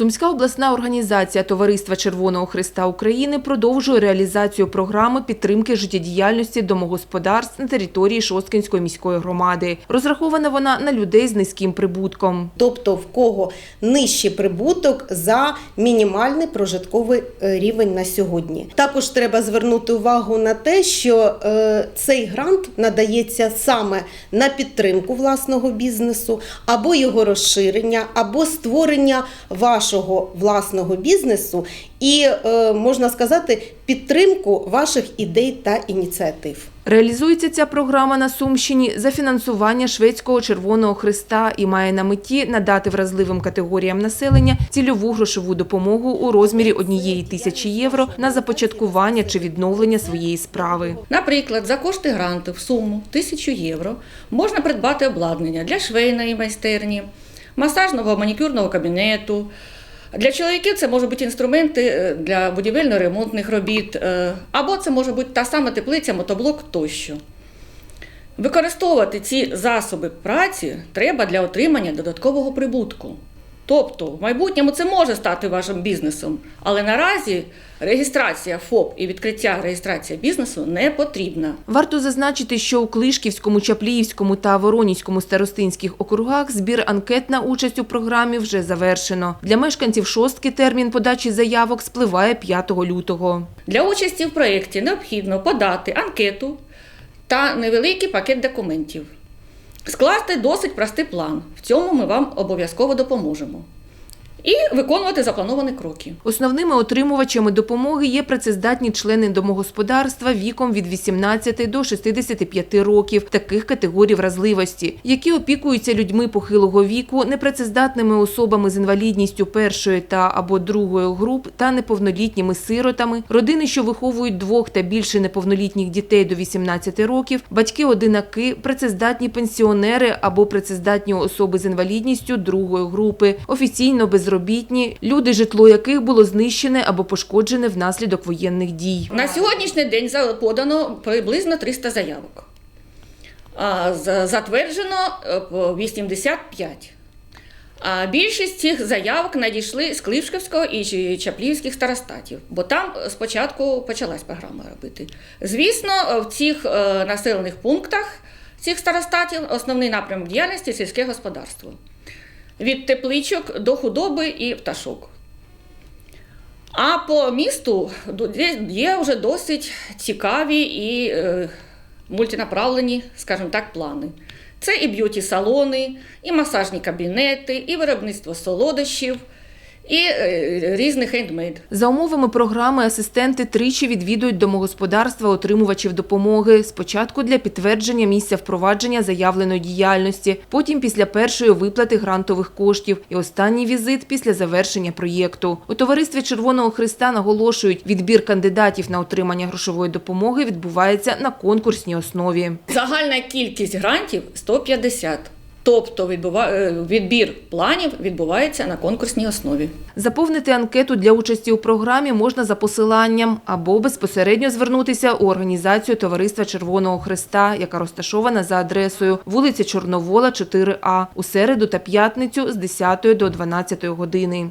Сумська обласна організація Товариства Червоного Христа України продовжує реалізацію програми підтримки життєдіяльності домогосподарств на території Шосткинської міської громади. Розрахована вона на людей з низьким прибутком. тобто в кого нижчий прибуток за мінімальний прожитковий е, рівень на сьогодні. Також треба звернути увагу на те, що е, цей грант надається саме на підтримку власного бізнесу, або його розширення, або створення вашого власного бізнесу і е, можна сказати підтримку ваших ідей та ініціатив. Реалізується ця програма на Сумщині за фінансування Шведського Червоного Христа і має на меті надати вразливим категоріям населення цільову грошову допомогу у розмірі однієї тисячі євро на започаткування чи відновлення своєї справи. Наприклад, за кошти гранту в суму 1000 євро можна придбати обладнання для швейної майстерні, масажного манікюрного кабінету. Для чоловіків це можуть бути інструменти е, для будівельно-ремонтних робіт, е, або це може бути та сама теплиця, мотоблок тощо. Використовувати ці засоби праці треба для отримання додаткового прибутку. Тобто, в майбутньому це може стати вашим бізнесом, але наразі реєстрація ФОП і відкриття реєстрація бізнесу не потрібна. Варто зазначити, що у Клишківському, Чапліївському та Воронівському старостинських округах збір анкет на участь у програмі вже завершено. Для мешканців шостки термін подачі заявок спливає 5 лютого. Для участі в проєкті необхідно подати анкету та невеликий пакет документів. Скласти досить простий план. В цьому ми вам обов'язково допоможемо. І виконувати заплановані кроки. Основними отримувачами допомоги є працездатні члени домогосподарства віком від 18 до 65 років таких категорій вразливості, які опікуються людьми похилого віку, непрацездатними особами з інвалідністю першої та або другої груп та неповнолітніми сиротами, родини, що виховують двох та більше неповнолітніх дітей до 18 років, батьки-одинаки, працездатні пенсіонери або працездатні особи з інвалідністю другої групи, офіційно безробітні, люди, житло яких було знищене або пошкоджене внаслідок воєнних дій. На сьогоднішній день подано приблизно 300 заявок. Затверджено е, 85. А більшість цих заявок надійшли з Клишківського і Чаплівських старостатів, бо там е, спочатку почалась програма робити. Звісно, е, в цих е, населених пунктах цих старостатів основний напрямок діяльності сільське господарство. Від тепличок до худоби і пташок. А по місту є- вже досить цікаві і е, мультинаправлені, скажімо так, плани. Це і б'юті-салони, і масажні кабінети, і виробництво солодощів, і е, різний хендмейд. За умовами програми асистенти тричі відвідують домогосподарства отримувачів допомоги. Спочатку для підтвердження місця впровадження заявленої діяльності, потім після першої виплати грантових коштів і останній візит після завершення проєкту. У товаристві Червоного Христа наголошують, відбір кандидатів на отримання грошової допомоги відбувається на конкурсній основі. Загальна кількість грантів 150. Тобто е, відбір планів відбувається на конкурсній основі. Заповнити анкету для участі у програмі можна за посиланням або безпосередньо звернутися у організацію Товариства Червоного Христа, яка розташована за адресою вулиця Чорновола, 4А, у середу та п'ятницю з 10 до 12 години.